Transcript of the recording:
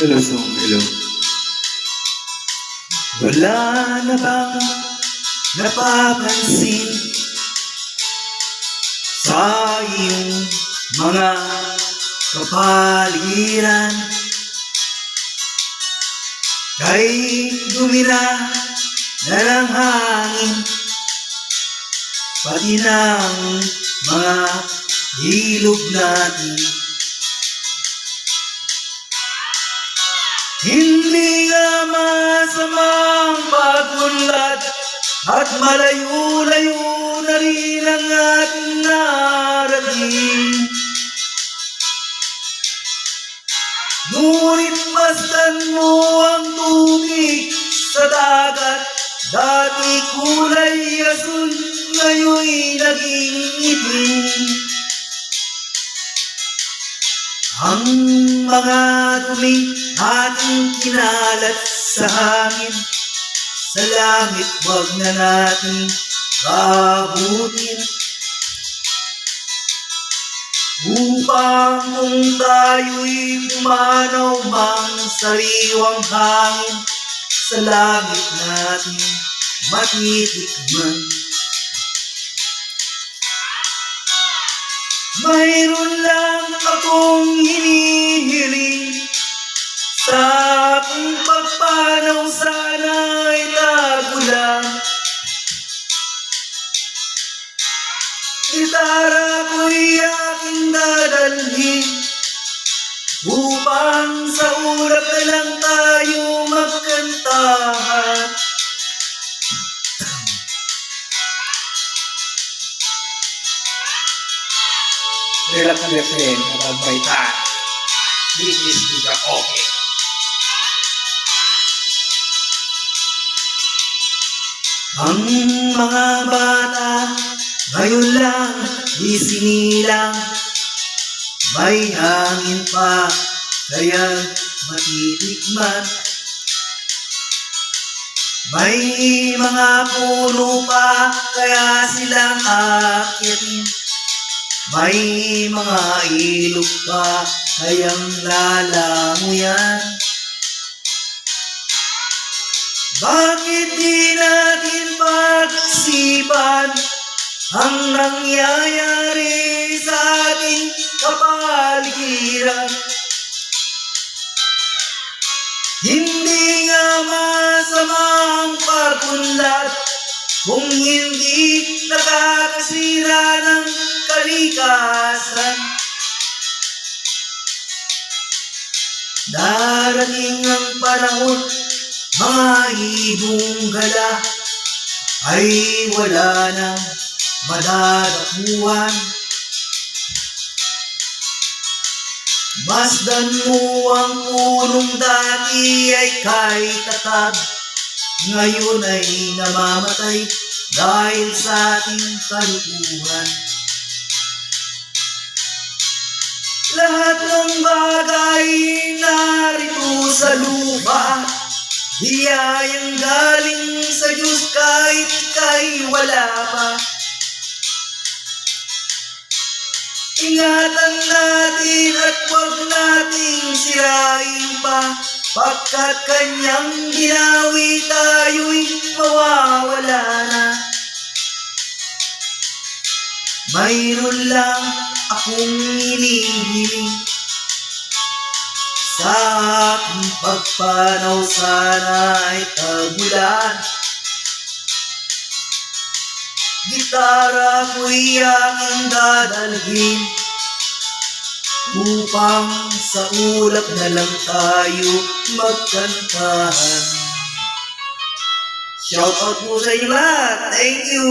Hello, song. Hello. Wala na bang napapansin sa iyong mga kapaligiran? Kay dumira na ng hangin pati ng mga ilog natin. Hindi nga masamang pagunlad at malayo-layo na rin ang ating narating. Ngunit masdan mo ang tubig sa dagat Dati kulay asul, ngayon'y naging itim Ang mga dumi ating kinalat sa hangin. Sa langit wag na natin kabutin Upang kung tayo'y pumanaw mang sariwang hangin Sa langit natin matitikman Mayroon lang akong hinihiling. Sa aking pagpanaw sana'y tagulang Gitara ko'y aking dadalhin. Upang sa ulap na lang tayo magkantahan Relax na friend, kapag This is Tita Okay. Ang mga bata ngayon lang isinilang May hangin pa kaya matitikman. May mga puno pa kaya silang akyatin May mga ilog pa kayang lalanguyan Bakit di natin pag-isipan ang nangyayari sa ating kapaligiran? Hindi nga masamang pagkunlat kung hindi nakakasira Darating ang panahon, mga ibong gala ay wala nang madadakuhan. Masdan mo ang punong dati ay kay tatag, ngayon ay namamatay dahil sa ating kalukuhan. Lahat ng bagay sa lupa Hiyayang galing sa Diyos kahit ika'y wala pa. Ingatan natin at huwag nating sirain pa Pagkat kanyang ginawi tayo'y mawawala na. Mayroon lang akong hinihiling Sa aking pagpanaw sana'y tagulan Gitara ko'y aking dadalhin Upang sa ulap na lang tayo magkantahan Shout out po sa inyo lahat. Thank you.